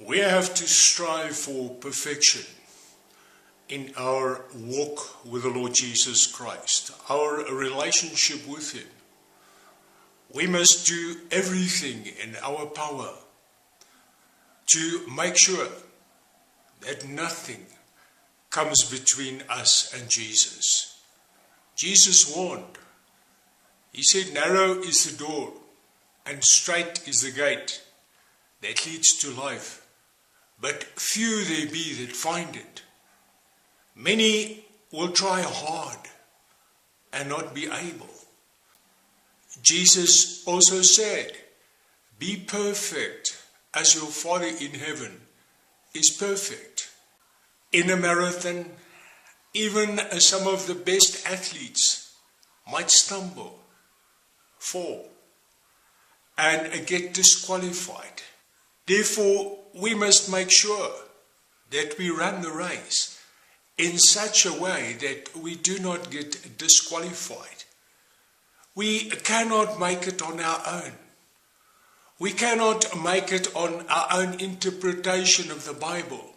We have to strive for perfection in our walk with the Lord Jesus Christ, our relationship with Him. We must do everything in our power to make sure that nothing comes between us and Jesus. Jesus warned. He said, Narrow is the door and straight is the gate that leads to life, but few there be that find it. Many will try hard and not be able. Jesus also said, Be perfect as your Father in heaven is perfect. In a marathon, even some of the best athletes might stumble, fall, and get disqualified. Therefore, we must make sure that we run the race in such a way that we do not get disqualified. We cannot make it on our own. We cannot make it on our own interpretation of the Bible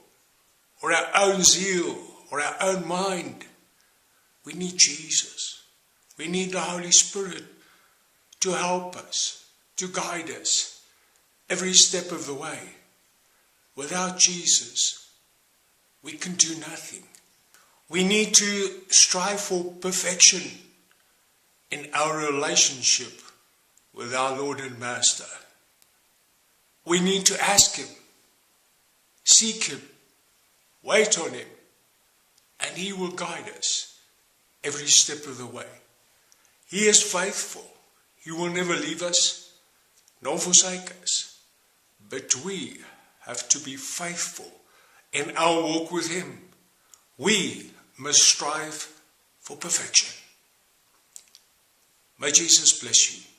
or our own zeal or our own mind. We need Jesus. We need the Holy Spirit to help us, to guide us every step of the way. Without Jesus, we can do nothing. We need to strive for perfection in our relationship with our Lord and Master. We need to ask Him, seek Him, wait on Him, and He will guide us every step of the way. He is faithful. He will never leave us nor forsake us. But we have to be faithful in our walk with Him. We must strive for perfection. May Jesus bless you.